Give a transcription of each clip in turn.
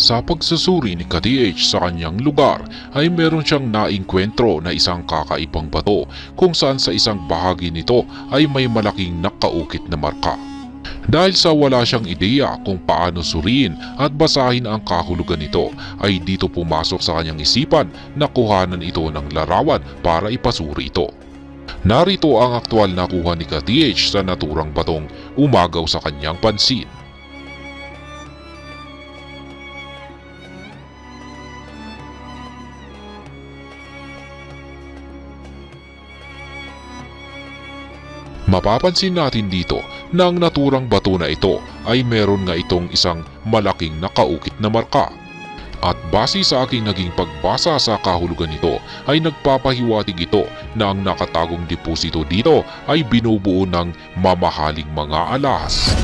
Sa pagsusuri ni KTH sa kanyang lugar ay meron siyang naingkwentro na isang kakaibang bato kung saan sa isang bahagi nito ay may malaking nakaukit na marka. Dahil sa wala siyang ideya kung paano suriin at basahin ang kahulugan nito ay dito pumasok sa kanyang isipan na kuhanan ito ng larawan para ipasuri ito. Narito ang aktwal na kuha ni KTH sa naturang batong umagaw sa kanyang pansin. Mapapansin natin dito na ang naturang bato na ito ay meron nga itong isang malaking nakaukit na marka. At base sa aking naging pagbasa sa kahulugan nito ay nagpapahiwatig ito na ang nakatagong deposito dito ay binubuo ng mamahaling mga alas.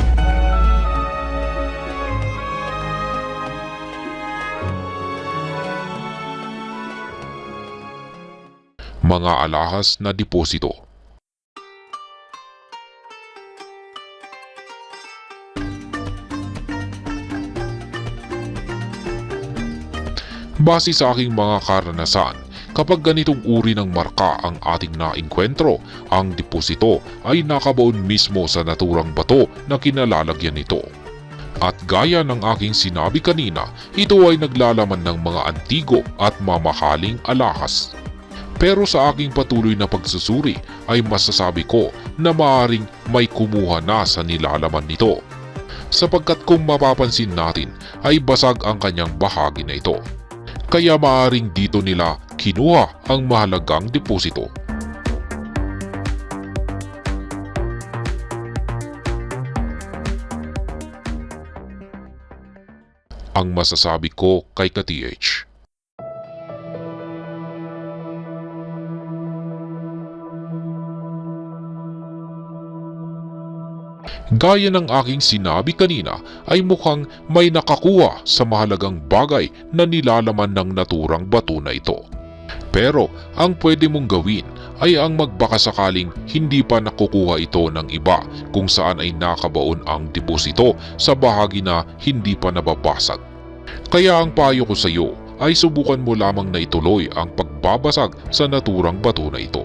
Mga alahas na deposito. Base sa aking mga karanasan, kapag ganitong uri ng marka ang ating nainkwentro, ang deposito ay nakabaon mismo sa naturang bato na kinalalagyan nito. At gaya ng aking sinabi kanina, ito ay naglalaman ng mga antigo at mamahaling alahas. Pero sa aking patuloy na pagsusuri ay masasabi ko na maaring may kumuha na sa nilalaman nito. Sapagkat kung mapapansin natin ay basag ang kanyang bahagi na ito kaya maaring dito nila kinuha ang mahalagang deposito. Ang masasabi ko kay ka-TH. Gaya ng aking sinabi kanina ay mukhang may nakakuha sa mahalagang bagay na nilalaman ng naturang bato na ito. Pero ang pwede mong gawin ay ang magbakasakaling hindi pa nakukuha ito ng iba kung saan ay nakabaon ang deposito sa bahagi na hindi pa nababasag. Kaya ang payo ko sa iyo ay subukan mo lamang na ituloy ang pagbabasag sa naturang bato na ito.